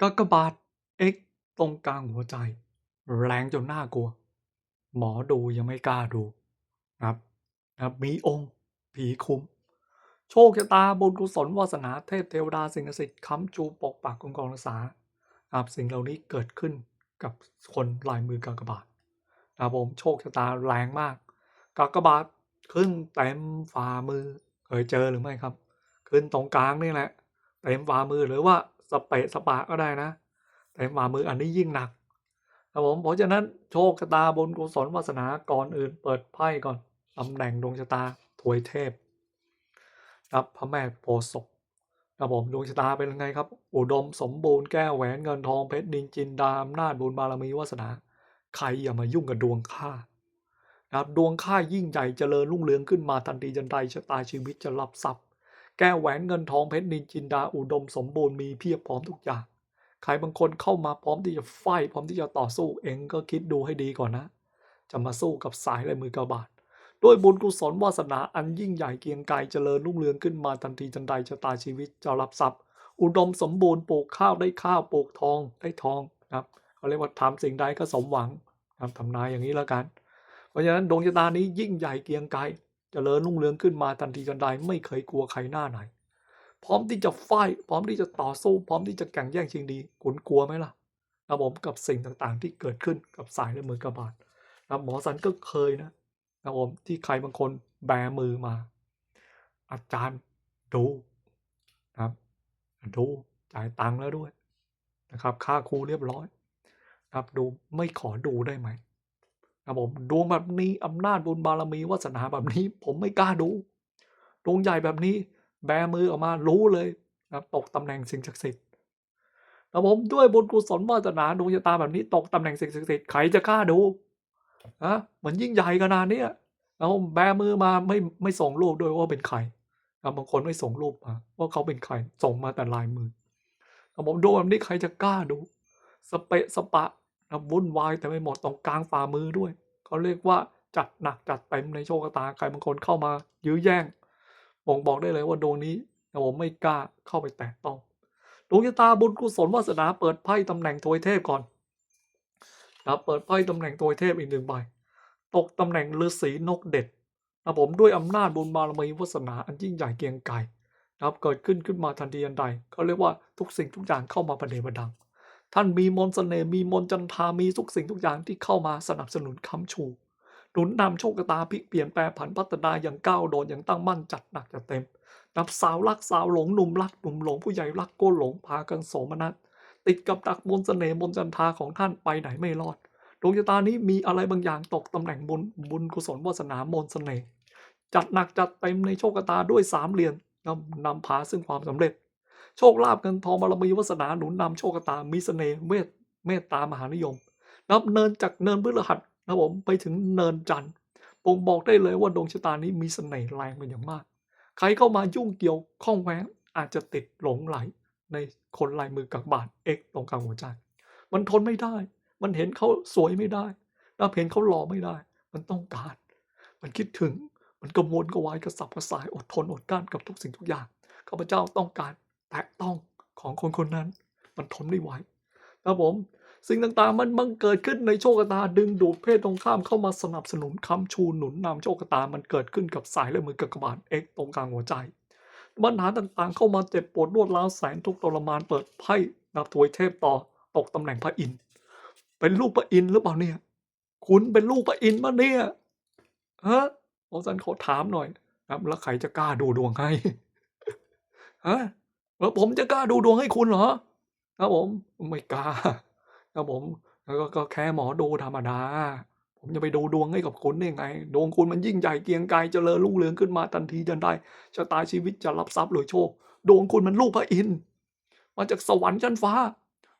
กากบาท X ตรงกลางหัวใจ แรงจนน่ากลัว หมอดูยังไม่กล้าดูนะครับนะมีองค์ ผีคุ้ม โชคชะตาบุญกุศลวาสนาเทพเทวดาสิ่งศักดิ์สิทธิ์ค้ำจูปกปักคุ้มครองรักษานะครับสิ่งเหล่านี้เกิดขึ้นกับคนลายมือกากบาทนะครับผมโชคชะตาแรงมาก กากบาทขึ้นเต็มฝ่ามือเคยเจอหรือไม่ครับ ขึ้นตรงกลางนี่แหละเต็มฝ่ามือหรือว่า สเปะสปะก็ได้นะเต็มฝ่ามืออันนี้ยิ่งหนักครับผมเพราะฉะนั้นโชคชะตาบุญกุศลวาสนาก่อนอื่น เปิดไพ่ก่อนตำแหน่งดวงชะตาถวยเทพครับพระแม่โพศพครับผมดวงชะตาเป็นยังไงครับ อุดมสมบูรณ์แก้วแหวนเงินทองเพชรดินจินดาอำนาจบุญบารมีวาสนา ใครอย่ามายุ่งกับดวงข้านะครับดวงข้ายิ่งใหญ่เจริญรุ่งเรืองขึ้นมาทันทีจันใดชะตาชีวิตจะรับทรัพย์ แก้วแหวนเงินทองเพชรนินจินดาอุดมสมบูรณ์มีเพียบพร้อมทุกอย่าง ใครบางคนเข้ามาพร้อมที่จะไฟพร้อมที่จะต่อสู้เองก็คิดดูให้ดีก่อนนะ จะมาสู้กับสายลายมือกระบาดด้วยบุญกุศลวาสนาอันยิ่งใหญ่เกียงไกรเจริญรุ่งเรืองขึ้นมาทันทีจันใดชะตาชีวิตจะรับทรัพย์ อุดมสมบูรณ์ปลูกข้าวได้ข้าวปลูกทองได้ทองนะครับเขาเรียกว่าทำสิ่งใดก็สมหวังนะครับทำนายอย่างนี้แล้วกัน เพราะฉะนั้นดวงชะตานี้ยิ่งใหญ่เกียงไกร จริญรุ่งเรืองขึ้นมาทันทีทันใดไม่เคยกลัวใครหน้าไหน พร้อมที่จะไฟท์พร้อมที่จะต่อสู้ พร้อมที่จะแข่งแย่งชิงดีคุณกลัวไหมล่ะนะผมกับสิ่งต่างๆ ที่เกิดขึ้นกับสายและมือกระบาดนะหมอสันก็เคยนะนะผมที่ใครบางคนแบมือมา อาจารย์ดูนะครับดูจ่ายตังค์แล้วด้วยนะครับ ค่าครูเรียบร้อยนะครับดูไม่ขอดูได้ไหม นะผมดวงแบบนี้อำนาจบุญบารมีวาสนาแบบนี้ ผมไม่กล้าดูดวงใหญ่แบบนี้ แบมือออกมารู้เลยนะตกตำแหน่งสิ่งศักดิ์สิทธิ์นะผมด้วยบุญกุศลวาสนาดวงชะตาแบบนี้ ตกตำแหน่งสิ่งศักดิ์สิทธิ์ใครจะกล้าดูนะเหมือนยิ่งใหญ่ขนาดนี้นะผมแบมือมาไม่ไม่ส่งรูปด้วยว่าเป็นใครนะบางคนไม่ส่งรูปมาว่าเขาเป็นใครส่งมาแต่ลายมือนะผมดูแบบนี้ใครจะกล้าดู สเปะสปะนะวุ่นวายแต่ไม่หมดตรงกลางฝ่ามือด้วย เขาเรียกว่าจัดหนักจัดเต็มในโชคชะตาใครบางคนเข้ามายื้อแย่งบ่งบอกได้เลยว่าดวงนี้ผมไม่กล้าเข้าไปแตะต้องดวงชะตาบุญกุศลวาสนาเปิดไพ่ตำแหน่งทวยเทพก่อนนะเปิดไพ่ตำแหน่งทวยเทพอีกหนึ่งใบตกตำแหน่งฤาษีนกเด็ดนะผมด้วยอำนาจบุญบารมีวาสนาอันยิ่งใหญ่เกียงไกรนะครับเกิดขึ้นขึ้นมาทันทีทันใดเขาเรียกว่าทุกสิ่งทุกอย่างเข้ามาประเดประดัง ท่านมีมนต์เสน่ห์มีมนจันทามีทุกสิ่งทุกอย่างที่เข้ามาสนับสนุนค้ำชู หนุนนำโชคชะตาพลิกเปลี่ยนแปลผันพัฒนาอย่างก้าวโดดอย่างตั้งมั่นจัดหนักจัดเต็ม นับสาวรักสาวหลงหนุ่มรักหนุ่มหลงผู้ใหญ่รักโก้หลงพากันโสมนัสติดกับดักมนต์เสน่ห์มนจันทาของท่านไปไหนไม่รอดดวงชะตานี้มีอะไรบางอย่างตกตำแหน่งบุญบุญกุศลวาสนามนต์เสน่ห์จัดหนักจัดเต็มในโชคชะตาด้วยสามเหรียญนำนำพาซึ่งความสำเร็จ โชคลาภเงินทองบารมีวาสนาหนุนนำโชคชะตามีเสน่ห์เวทเมตตามหานิยมนับเนินจากเนินพฤหัสนะผมไปถึงเนินจันทร์บ่งบอกได้เลยว่าดวงชะตานี้มีเสน่ห์แรงเป็นอย่างมาก ใครเข้ามายุ่งเกี่ยวข้องแวงอาจจะติดหลงไหลในคนลายมือกับบาดเอกตรงกลางหัวใจ มันทนไม่ได้ มันเห็นเขาสวยไม่ได้นับเห็นเขาหล่อไม่ได้ มันต้องการ มันคิดถึง มันกระวนกระวายกระสับกระส่ายอดทนอดกั้นกับทุกสิ่งทุกอย่าง ข้าพเจ้าต้องการ แตะต้องของคนคนนั้น มันทนไม่ไหวนะผมสิ่งต่างๆมันบังเกิดขึ้นในโชคตาดึงดูดเพศตรงข้ามเข้ามาสนับสนุนค้ำชูหนุนนำโชคตามันเกิดขึ้นกับสายและมือกระบาดเอ็กตรงกลางหัวใจปัญหาต่างๆ เข้ามาเจ็บปวดรวดร้าวแสนทุกข์ทรมานเปิดไพ่นับถวยเทพต่อตกตำแหน่งพระอินทร์เป็นลูกพระอินทร์หรือเปล่าเนี่ย คุณเป็นลูกพระอินทร์ปะเนี่ยฮะหมอสันขอถามหน่อยครับแล้วใครจะกล้าดูดวงให้ฮะ แล้วผมจะกล้าดูดวงให้คุณเหรอครับผมไม่กล้าครับผมแล้วก็ก็แค่หมอดูธรรมดา ผมจะไปดูดวงให้กับคุณได้ไง ดวงคุณมันยิ่งใหญ่เกียงไกรเจริญรุ่งเรืองขึ้นมาทันทีทันใดชะตาชีวิตจะรับทรัพย์หรือโชค ดวงคุณมันลูกพระอินทร์มาจากสวรรค์ชั้นฟ้า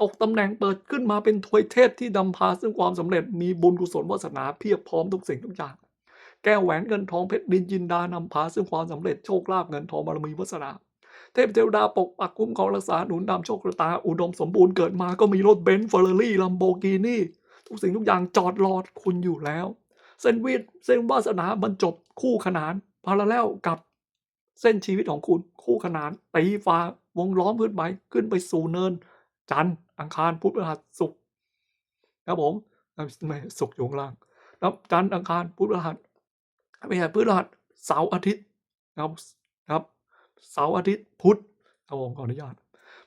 ตกตำแหน่งเปิดขึ้นมาเป็นทวยเทพที่นำพาซึ่งความสำเร็จมีบุญกุศลวาสนาเพียบพร้อมทุกสิ่งทุกอย่าง แก้วแหวนเงินทองเพชรดินจินดานำพาซึ่งความสำเร็จโชคลาภเงินทองบารมีวาสนา ทพเทวดาปกปักคุ้มครองรักษาหนุนนำโชคชะตา อุดมสมบูรณ์เกิดมาก็มีรถเบนซ์เฟอร์รารี่ลัมโบกินี่ทุกสิ่งทุกอย่างจอดรอคุณอยู่แล้ว เส้นวิทย์เส้นวาสนาบรรจบคู่ขนานพาราแล้วกับเส้นชีวิตของคุณคู่ขนานตีฟ้าวงล้อมขึ้นไปขึ้นไปสู่เนิน จันทร์อังคารพุธพฤหัสศุกร์นะครับผมไม่ศุกร์อยู่ข้างล่างนะครับจันทร์อังคารพุธพฤหัสไม่ใช่พฤหัสเสาร์อาทิตย์ครับนะครับ เสาร์อาทิตย์พุธครับผมขออนุญาต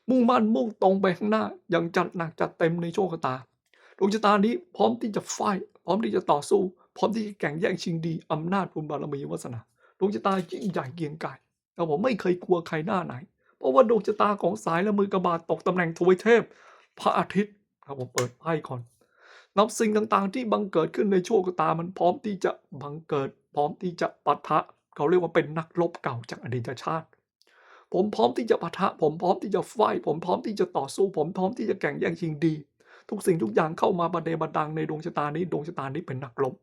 มุ่งมั่นมุ่งตรงไปข้างหน้าอย่างจัดหนักจัดเต็มในโชคตาดวงชะตานี้พร้อมที่จะไฟพร้อมที่จะต่อสู้ พร้อมที่จะแข่งแย่งชิงดีอำนาจบุญบารมีวาสนาดวงชะตายิ่งใหญ่เกียงไกรแต่ผมไม่เคยกลัวใครหน้าไหน เพราะว่าดวงชะตาของสายและมือกระบาดตกตำแหน่งทวยเทพ พระอาทิตย์ครับผมเปิดไพ่ก่อนนับสิ่งต่างๆ ที่บังเกิดขึ้นในโชคตามันพร้อมที่จะบังเกิด พร้อมที่จะปะทะ เขาเรียกว่าเป็นนักรบเก่าจากอดีตชาติ ผมพร้อมที่จะปะทะ ผมพร้อมที่จะไฟผมพร้อมที่จะต่อสู้ ผมพร้อมที่จะแข่งแย่งชิงดี ทุกสิ่งทุกอย่างเข้ามาบันเดบันดังในดวงชะตานี้ดวงชะตานี้เป็นนักรบ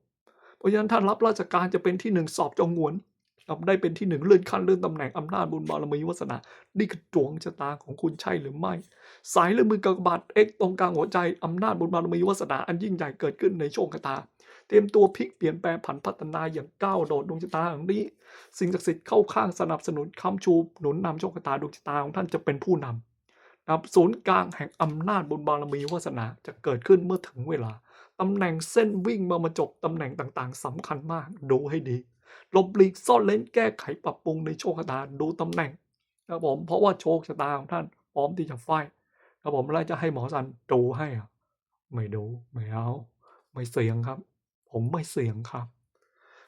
เพราะฉะนั้นถ้านรับราชการจะเป็นที่หนึ่งสอบจองงวนได้เป็นที่หนึ่งเลื่อนขั้นเลื่อนตำแหน่งอำนาจบุญบารมีวาสนา นี่คือดวงชะตาของคุณใช่หรือไม่ สายหรือมือกระบาดเอ็กตรงกลางหัวใจอำนาจบุญบารมีวาสนาอันยิ่งใหญ่เกิดขึ้นในโชคชะตา เตรียมตัวพลิกเปลี่ยนแปลงผันพัฒนาอย่างก้าวโดดดวงชะตาของนี้ สิ่งศักดิ์สิทธิ์เข้าข้างสนับสนุนคำชูหนุนนำโชคชะตาดวงชะตาของท่านจะเป็นผู้นำนะครับศูนย์กลางแห่งอำนาจบุญบารมีวาสนาจะเกิดขึ้นเมื่อถึงเวลาตำแหน่งเส้นวิ่งมามาจบตำแหน่งต่างๆสำคัญมากดูให้ดีหลบหลีกซ่อนเล้นแก้ไขปรับปรุงในโชคชะตาดูตำแหน่งครับผมเพราะว่าโชคชะตาของท่านพร้อมที่จะไฟครับผมแล้วจะให้หมอสันดูให้อะไม่ดูไม่เอาไม่เสียงครับ ผมไม่เสี่ยงครับ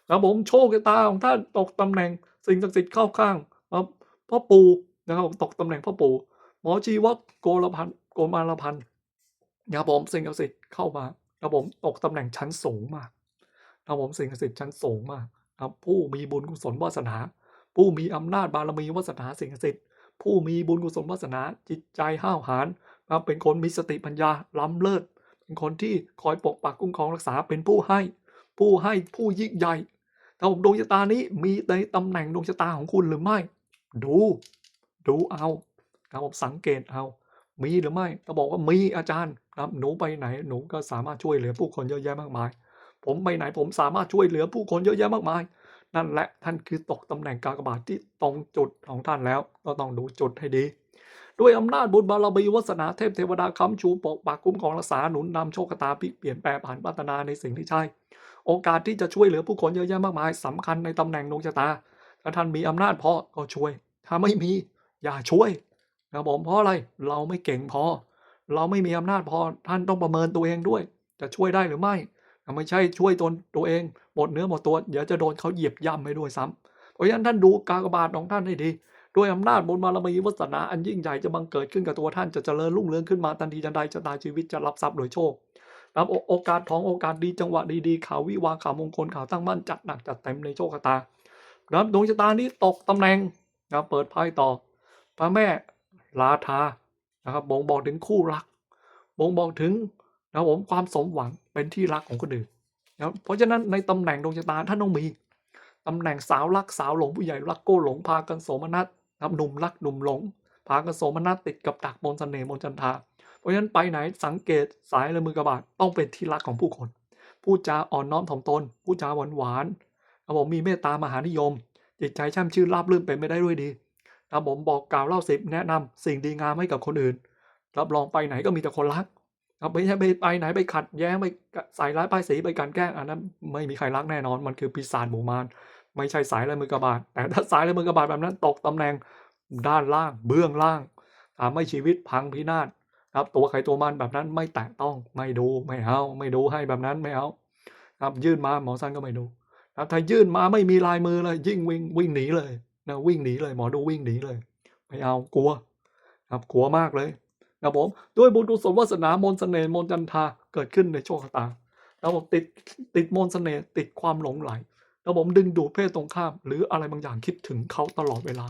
ครับผมโชคชะตาของท่านตกตำแหน่งสิ่งศักดิ์สิทธิ์เข้าข้างครับพ่อปู่นะครับตกตำแหน่งพ่อปู่หมอชีวะโกรพันธ์โกมารพันธ์นะครับผมสิ่งศักดิ์สิทธิ์เข้ามาครับผมตกตำแหน่งชั้นสูงมากครับผมสิ่งศักดิ์สิทธิ์ชั้นสูงมากครับผู้มีบุญกุศลวาสนา ผู้มีอำนาจบารมีวาสนาสิ่งศักดิ์สิทธิ์ผู้มีบุญกุศลวาสนาจิตใจห้าวหาญนะครับเป็นคนมีสติปัญญาล้ำเลิศ คนที่คอยปกปักคุ้มครองรักษาเป็นผู้ให้ ผู้ให้ผู้ยิ่งใหญ่ถ้าผมดวงชะตานี้มีในตำแหน่งดวงชะตาของคุณหรือไม่ ดู ดูเอาครับผมสังเกตเอา มีหรือไม่ถ้าบอกว่ามีอาจารย์ครับหนูไปไหนหนูก็สามารถช่วยเหลือผู้คนเยอะแยะมากมาย ผมไปไหนผมสามารถช่วยเหลือผู้คนเยอะแยะมากมาย นั่นแหละท่านคือตกตำแหน่งกากบาทที่ตรงจุดของท่านแล้ว ก็ต้องดูจุดให้ดี ด้วยอำนาจบุญบารมีวาสนาเทพเทวดาค้ำชูปกปักคุ้มครองรักษาหนุนนำโชคตาพลิกเปลี่ยนแปลงผ่านพัฒนาในสิ่งที่ใช่ โอกาสที่จะช่วยเหลือผู้คนเยอะแยะมากมายสำคัญในตำแหน่งดวงชะตา ถ้าท่านมีอำนาจพอก็ช่วย ถ้าไม่มีอย่าช่วยนะครับผมเพราะอะไรเราไม่เก่งพอ เราไม่มีอำนาจพอท่านต้องประเมินตัวเองด้วย จะช่วยได้หรือไม่ไม่ใช่ช่วยตนตัวเองหมดเนื้อหมดตัวเดี๋ยวจะโดนเขาเหยียบย่ำไปด้วยซ้ำเพราะฉะนั้นท่านดูกากบาทของท่านให้ดี ด้วยอำนาจบุญบารมีวาสนาอันยิ่งใหญ่จะบังเกิดขึ้นกับตัวท่านจะเจริญรุ่งเรืองขึ้นมาทันทีทันใดชะตายชีวิตจะรับทรัพย์โดยโชครับโอกาสทองโอกาสดีจังหวะดีๆข่าววิวาข่าวมงคลข่าวตั้งมั่นจัดหนักจัดเต็มในโชคชะตาครับดวงชะตานี้ตกตำแหน่งนะครับเปิดไพ่ต่อพระแม่ราธานะครับบ่งบอกถึงคู่รักบ่งบอกถึงนะครับผมความสมหวังเป็นที่รักของคนอื่นนะครับเพราะฉะนั้นในตำแหน่งดวงชะตาท่านต้องมีตำแหน่งสาวรักสาวหลงผู้ใหญ่รักโก้หลงพากันโสมนัส นะครับหนุ่มรักหนุ่มหลงพากันโสมนัสติดกับดักมนเสน่ห์มนจันทา เพราะฉะนั้นไปไหนสังเกตสายและมือกระบาดต้องเป็นที่รักของผู้คนพูดจาอ่อนน้อมถ่อมตนพูดจาหวานหวานครับผมมีเมตตามหานิยม จิตใจช่ำชื่นราบรื่นเป็นไม่ได้ด้วยดีครับผมบอกกล่าวเล่าสิบแนะนำสิ่งดีงามให้กับคนอื่น รับรองไปไหนก็มีแต่คนรักครับไม่ใช่ไปไปไหนไปขัดแย้งไปใส่ร้ายป้ายสีไปกลันแกล้งอันนั้นไม่มีใครรักแน่นอนมันคือปีศาจหมู่มาร ไม่ใช่สายและมือกระบาดแต่ถ้าสายและมือกระบาดแบบนั้นตกตำแหน่งด้านล่างเบื้องล่างทำให้ชีวิตพังพินาศครับตัวใครตัวมันแบบนั้นไม่แตะต้องไม่ดูไม่เอาไม่ดูให้แบบนั้นไม่เอาครับยื่นมาหมอสั้นก็ไม่ดูครับถ้ายื่นมาไม่มีลายมือเลยยิ่งวิ่งวิ่งหนีเลยนะวิ่งหนีเลย หมอดูวิ่งหนีเลย ไม่เอากลัว ครับกลัวมากเลยนะผมด้วยบุญกุศลวาสนามนต์เสน่ห์มนจันทาเกิดขึ้นในโชคชะตาแล้วผมติดติดมนต์เสน่ห์ติดความหลงไหล แล้วผมดึงดูดเพศตรงข้าม หรืออะไรบางอย่างคิดถึงเขาตลอดเวลา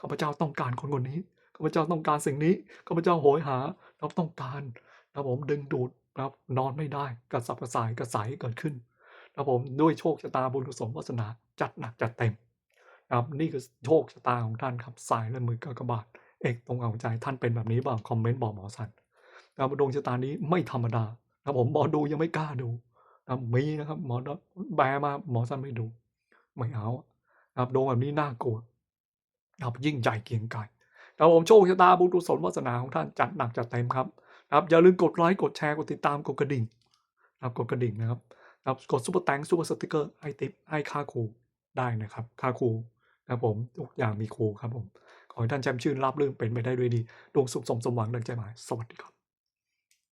ข้าพเจ้าต้องการคนคนนี้ข้าพเจ้าต้องการสิ่งนี้ข้าพเจ้าโหยหาเราต้องการนะผมดึงดูดนะครับนอนไม่ได้กระสับกระส่ายกระสายเกิดขึ้นนะผมด้วยโชคชะตาบุญกุศลวาสนาจัดหนักจัดเต็มนะครับนี่คือโชคชะตาของท่านครับสายและมือกากบาทเอกตรงเอาใจท่านเป็นแบบนี้บ้างคอมเมนต์บอกหมอสันนะครับดวงชะตานี้ไม่ธรรมดานะผมหมอดูยังไม่กล้าดู นะมีนะครับหมอแบมาหมอสันไม่ดู ไม่เอาครับดวงแบบนี้น่ากลัวครับยิ่งใหญ่เกียงไกรครับผมโชคชะตาบุญกุศลวาสนาของท่านจัดหนักจัดเต็มครับครับอย่าลืมกดไลค์กดแชร์กดติดตามกดกระดิ่งนะครับกดกระดิ่งนะครับครับกดซุปเปอร์แตงซุปเปอร์สติกเกอร์ให้ติปให้ค่าครูได้นะครับ ค่าครูนะครับผมทุกอย่างมีครูครับผม ขอให้ท่านแชมป์ชื่นราบรื่นเป็นไปได้ด้วยดีดวงสุขสมสมหวังดังใจหมาย สวัสดีครับ